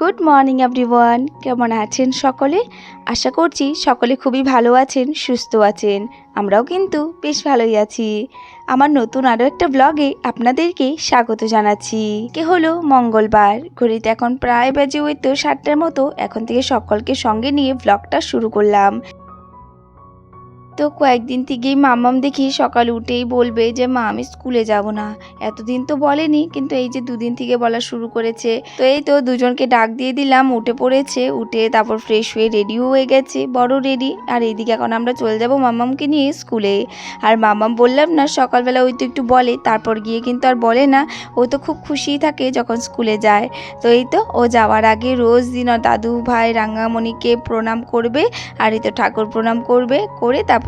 Good morning everyone কেমন আছেন সকলে? আশা করছি সকলে খুবই ভালো আছেন, সুস্থ আছেন। আমরাও কিন্তু বেশ ভালোই আছি। আমার নতুন আরও একটা ব্লগে আপনাদেরকে স্বাগত জানাচ্ছি। কে হলো মঙ্গলবার। ঘড়িতে এখন প্রায় বাজে ওই তো সাতটার মতো। এখন থেকে সকলকে সঙ্গে নিয়ে ব্লগটা শুরু করলাম। তো কয়েকদিন থেকেই মামাম দেখি সকালে উঠেই বলবে যে, মা, আমি স্কুলে যাব না। এতদিন তো বলেনি, কিন্তু এই যে দুদিন থেকে বলা শুরু করেছে, তো এই তো দুজনকে ডাক দিয়ে দিলাম, উঠে পড়েছে, উঠে তারপর ফ্রেশ হয়ে রেডিও হয়ে গেছে, বড় রেডি আর এইদিকে এখন আমরা চলে যাব মামামকে নিয়ে স্কুলে। আর মামাম বললাম, না, সকালবেলা ওই তো একটু বলে। তারপর গিয়ে কিন্তু আর বলে না, ও তো খুব খুশিই থাকে যখন স্কুলে যায়। তো এই তো ও যাওয়ার আগে রোজ দিন ওর দাদু, ভাই রাঙ্গামণিকে প্রণাম করবে, আর এই তো ঠাকুর প্রণাম করবে, করে তারপর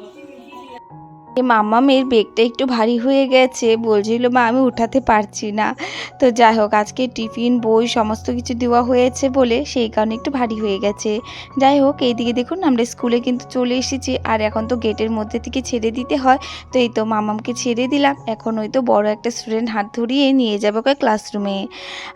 হ্যাঁ এই মাম্মামের বেগটা একটু ভারী হয়ে গেছে, বলছিল, মা, আমি উঠাতে পারছি না। তো যাই হোক, আজকে টিফিন, বই, সমস্ত কিছু দেওয়া হয়েছে বলে সেই কারণে একটু ভারী হয়ে গেছে। যাই হোক, এইদিকে দেখুন, আমরা স্কুলে কিন্তু চলে এসেছি, আর এখন তো গেটের মধ্যে থেকে ছেড়ে দিতে হয়, তো এই তো মামামকে ছেড়ে দিলাম, এখন ওই তো বড় একটা স্টুডেন্ট হাত ধরিয়ে নিয়ে যাবে ওকে ক্লাসরুমে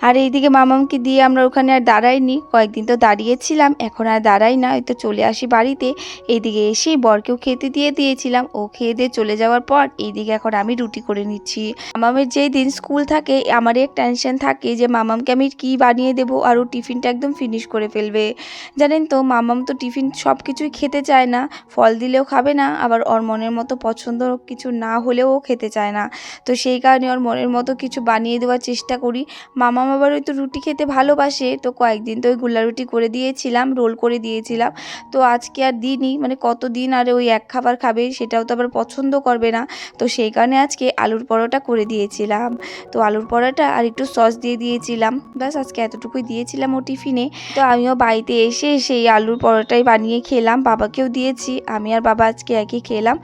আর এইদিকে মামামকে দিয়ে আমরা ওখানে আর দাঁড়াইনি, কয়েকদিন তো দাঁড়িয়েছিলাম, এখন আর দাঁড়াই না, ওই তো চলে আসি বাড়িতে। এইদিকে এসে বরকেও খেতে দিয়ে দিয়েছিলাম, ও খেয়ে দিয়ে চলে যাওয়ার পর এইদিকে এখন আমি রুটি করে নিচ্ছি। মামামের যেই দিন স্কুল থাকে, আমারই এক টেনশন থাকে যে মামামকে আমি কি বানিয়ে দেবো আর ও টিফিনটা একদম ফিনিশ করে ফেলবে। জানেন তো, মামাম তো টিফিন সব কিছুই খেতে চায় না, ফল দিলেও খাবে না, আবার ওর মনের মতো পছন্দ কিছু না হলেও ও খেতে চায় না। তো সেই কারণে ওর মনের মতো কিছু বানিয়ে দেওয়ার চেষ্টা করি। মামাম আবার ওই তো রুটি খেতে ভালোবাসে, তো কয়েকদিন তো ওই গুল্লা রুটি করে দিয়েছিলাম, রোল করে দিয়েছিলাম। তো আজকে আর দিনই মানে কত দিন আর ওই এক খাবার খাবে সেটাও তো আবার পছন্দ করবে না। তো সেই কারণে আজকে আলুর পরোটা করে দিয়েছিলাম। তো আলুর পরোটা আর একটু সস দিয়ে দিয়েছিলাম। ব্যাস, আজকে এতটুকুই দিয়েছিলাম ও টিফিনে। তো আমিও বাড়িতে এসে সেই আলুর পরোটাই বানিয়ে খেলাম। বাবাকেও দিয়েছি, আমি আর বাবা আজকে একই খেলাম।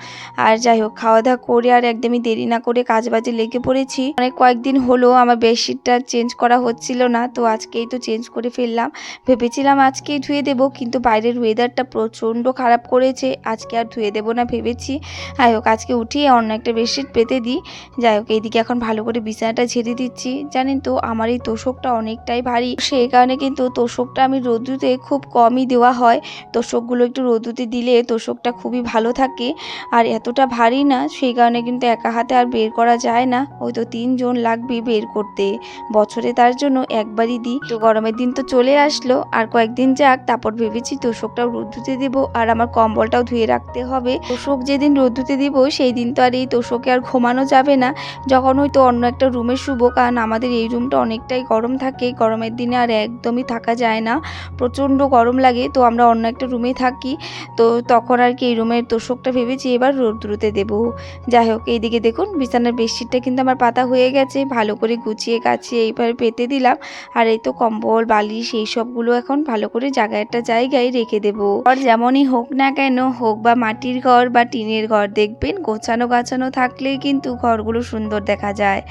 আর যাই হোক খাওয়া দাওয়া করে আর একদমই দেরি না করে কাজ বাজে লেগে পড়েছি। অনেক কয়েকদিন হলো আমার বেডশিটটা চেঞ্জ করা হচ্ছিল না, তো আজকেই তো চেঞ্জ করে ফেললাম। ভেবেছিলাম আজকেই ধুয়ে দেবো, কিন্তু বাইরের ওয়েদারটা প্রচণ্ড খারাপ করেছে। আজকে আর ধুয়ে দেবো না ভেবেছি। যাই হোক আজকে উঠিয়ে অন্য একটা বেডশিট পেতে দিই। যাই হোক, এইদিকে এখন ভালো করে বিছানাটা ঝেড়ে দিচ্ছি। জানেন তো, আমার এই তোষকটা অনেকটাই ভারী। সেই কারণে কিন্তু তোষকটা আমি রোদ্দুতে খুব কমই দেওয়া হয়। তোষকগুলো একটু রোদ্দুতে দিলে তোষকটা খুবই ভালো থাকে। আর এতটা ভারী না সেই কারণে কিন্তু একা হাতে আর বের করা যায় না। ওই তো তিনজন লাগবে বের করতে। বছরে তার জন্য একবারই দিই। তো গরমের দিন তো চলে আসলো। আর কয়েকদিন যাক, তারপর ভেবেছি তোষকটাও রোদ্দুতে দেবো। আর আমার কম্বলটাও ধুয়ে রাখতে হবে। তোষক যেদিন রোদ্দুতে দিব সেই দিন তো আর এই তোষকে আর ঘুমানো যাবে না। যখন হয়তো অন্য একটা রুমে শুবো, কারণ আমাদের এই রুমটা অনেকটাই গরম থাকে। গরমের দিনে আর একদমই থাকা যায় না। প্রচণ্ড গরম লাগে, তো আমরা অন্য একটা রুমে থাকি। তো তখন আর কি এই রুমের তোষকটা ভেবেছি এবার রোদ্দুরুতে দেবো। যাই হোক, এইদিকে দেখুন, বিছানার বেডশিটটা কিন্তু আমার পাতা হয়ে গেছে। ভালো করে গুছিয়ে গাছিয়ে এইভাবে পেতে দিলাম। আর এই তো কম্বল, বালিশ, এই সবগুলো এখন ভালো করে জায়গায় একটা জায়গায় রেখে দেবো। আর যেমনই হোক না কেন, হোক বা মাটির ঘর বা টিনের ঘর দেখবেন গোছানো গাছানো থাকলেই কিন্তু ঘরগুলো সুন্দর দেখা যায়।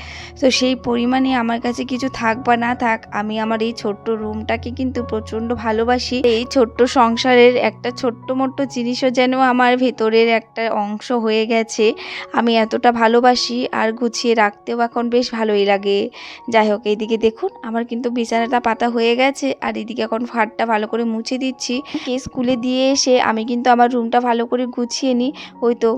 তো সেই পরিমাণে আমার কাছে কিছু থাক বা না থাক, আমি আমার এই ছোট্ট রুমটাকে কিন্তু প্রচণ্ড ভালোবাসি। এই ছোট্ট সংসারের একটা ছোট্ট মোট্ট জিনিসও যেন আমার ভেতরের একটা অংশ হয়ে গেছে। আমি এতটা ভালোবাসি আর গুছিয়ে রাখতেও এখন বেশ ভালোই লাগে। যাই হোক, এইদিকে দেখুন, আমার কিন্তু বিছানাটা পাতা হয়ে গেছে আর এদিকে এখন ফাটটা ভালো করে মুছে দিচ্ছি। স্কুলে দিয়ে এসে আমি কিন্তু আমার রুমটা ভালো করে গুছিয়ে নিই। ওই তো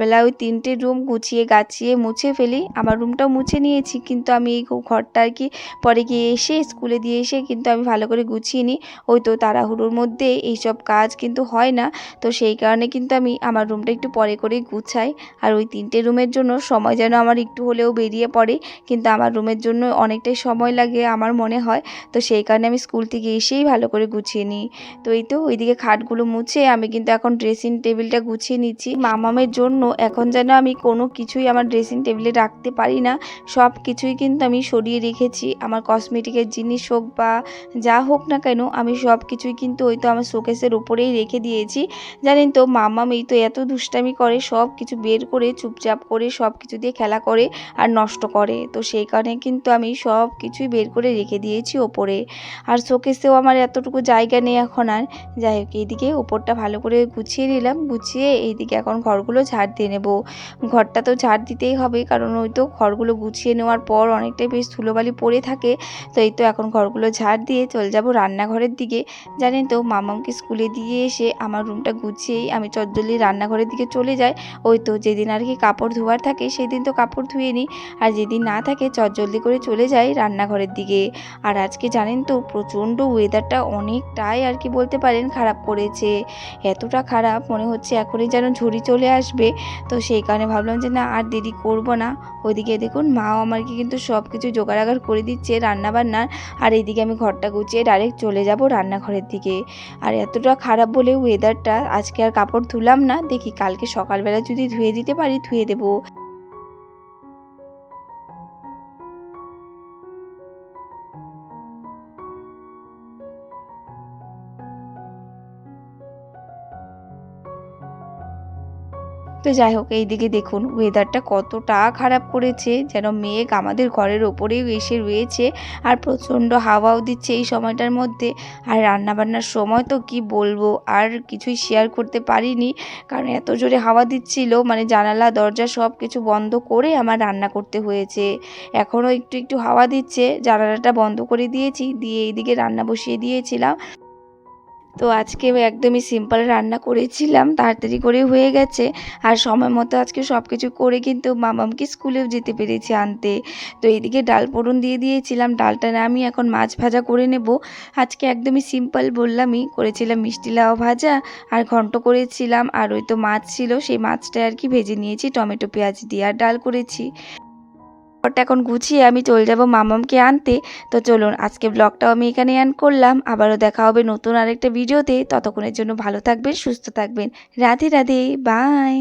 সকালবেলা ওই তিনটে রুম গুছিয়ে গাছিয়ে মুছে ফেলি। আমার রুমটাও মুছে নিয়েছি, কিন্তু আমি এই ঘরটা আর কি পরে গিয়ে এসে স্কুলে দিয়ে এসে কিন্তু আমি ভালো করে গুছিয়ে নিই। ওই তো তাড়াহুড়োর মধ্যে এইসব কাজ কিন্তু হয় না, তো সেই কারণে কিন্তু আমি আমার রুমটা একটু পরে করেই গুছাই। আর ওই তিনটে রুমের জন্য সময় যেন আমার একটু হলেও বেরিয়ে পড়ে, কিন্তু আমার রুমের জন্য অনেকটাই সময় লাগে আমার মনে হয়। তো সেই কারণে আমি স্কুল থেকে এসেই ভালো করে গুছিয়ে নিই। তো এই তো ওইদিকে খাটগুলো মুছে আমি কিন্তু এখন ড্রেসিং টেবিলটা গুছিয়ে নিচ্ছি। মামামের জন্য জন্য। এখন যেন আমি কোনো কিছুই আমার ড্রেসিং টেবিলে রাখতে পারি না। সব কিছুই কিন্তু আমি সরিয়ে রেখেছি। আমার কসমেটিকের জিনিস হোক বা যা হোক না কেন, আমি সব কিছুই কিন্তু ওই তো আমার শোকেসের উপরেই রেখে দিয়েছি। জানেন তো, মাম্মাম এই তো এত দুষ্টামি করে, সব কিছু বের করে, চুপচাপ করে, সব কিছু দিয়ে খেলা করে আর নষ্ট করে। তো সেই কারণে কিন্তু আমি সব কিছুই বের করে রেখে দিয়েছি ওপরে। আর শোকেসেও আমার এতটুকু জায়গা নেই এখন আর। যাই হোক, এইদিকে ওপরটা ভালো করে গুছিয়ে নিলাম। গুছিয়ে এইদিকে এখন ঘরগুলো ঝাড় দিয়ে নেব। ঘরটা তো ঝাড় দিতেই হবে, কারণ ওই তো ঘরগুলো গুছিয়ে নেওয়ার পর অনেকটাই বেশ ধুলোবালি পড়ে থাকে। তো এই তো এখন ঘরগুলো ঝাড় দিয়ে চলে যাব রান্নাঘরের দিকে। জানেন তো, মামামকে স্কুলে দিয়ে এসে আমার রুমটা গুছিয়েই আমি চটজলদি রান্নাঘরের দিকে চলে যাই। ওই তো যেদিন আর কি কাপড় ধোয়ার থাকে সেই দিন তো কাপড় ধুয়ে নিই। আর যেদিন না থাকে চটজলদি করে চলে যাই রান্নাঘরের দিকে। আর আজকে জানেন তো, প্রচণ্ড ওয়েদারটা অনেকটাই আর কি বলতে পারেন খারাপ করেছে। এতটা খারাপ মনে হচ্ছে এখনই যেন ঝুড়ি চলে আসবে। তো সেই কারণে ভাবলাম যে না, আর দেরি করব না। ওইদিকে দেখুন, মাও আমাকে কিন্তু সব কিছু জোগাড় করে দিচ্ছে রান্নাবান্নার। আর এইদিকে আমি ঘরটা গুছিয়ে ডাইরেক্ট চলে যাব রান্নাঘরের দিকে। আর এতটা খারাপ বলে ওয়েদারটা আজকে আর কাপড় ধুলাম না, দেখি কালকে সকালবেলা যদি ধুয়ে দিতে পারি, ধুয়ে দেবো। তো যাই হোক এইদিকে দেখুন ওয়েদারটা কতটা খারাপ করেছে, যেন মেঘ আমাদের ঘরের ওপরেও এসে রয়েছে আর প্রচণ্ড হাওয়াও দিচ্ছে এই সময়টার মধ্যে। আর রান্নাবান্নার সময় তো কি বলব, আর কিছুই শেয়ার করতে পারিনি, কারণ এত জোরে হাওয়া দিচ্ছিল মানে জানালা, দরজা সব কিছু বন্ধ করে আমার রান্না করতে হয়েছে। এখনও একটু একটু হাওয়া দিচ্ছে, জানালাটা বন্ধ করে দিয়েছি, দিয়ে এইদিকে রান্না বসিয়ে দিয়েছিলাম। তো আজকে একদমই সিম্পল রান্না করেছিলাম, তাড়াতাড়ি করে হয়ে গেছে। আর সময় মতো আজকে সব কিছু করে কিন্তু মামামকে স্কুলেও যেতে পেরেছি আনতে। তো এইদিকে ডাল ফোড়ন দিয়ে দিয়েছিলাম, ডালটা আমি এখন মাছ ভাজা করে নেব। আজকে একদমই সিম্পল বললামই, করেছিলাম মিষ্টি লাউ ভাজা আর ঘন্ট করেছিলাম। আর ওই তো মাছ ছিল, সেই মাছটা আর কি ভেজে নিয়েছি, টমেটো পেঁয়াজ দিয়ে আর ডাল করেছি। ওটা এখন গুছিয়ে আমি চলে যাব মামামকে আনতে। তো চলুন, আজকে ব্লগটাও আমি এখানে অ্যান করলাম। আবারও দেখা হবে নতুন আরেকটা ভিডিওতে ততক্ষণের জন্য ভালো থাকবেন, সুস্থ থাকবেন। রাধে রাধে বাই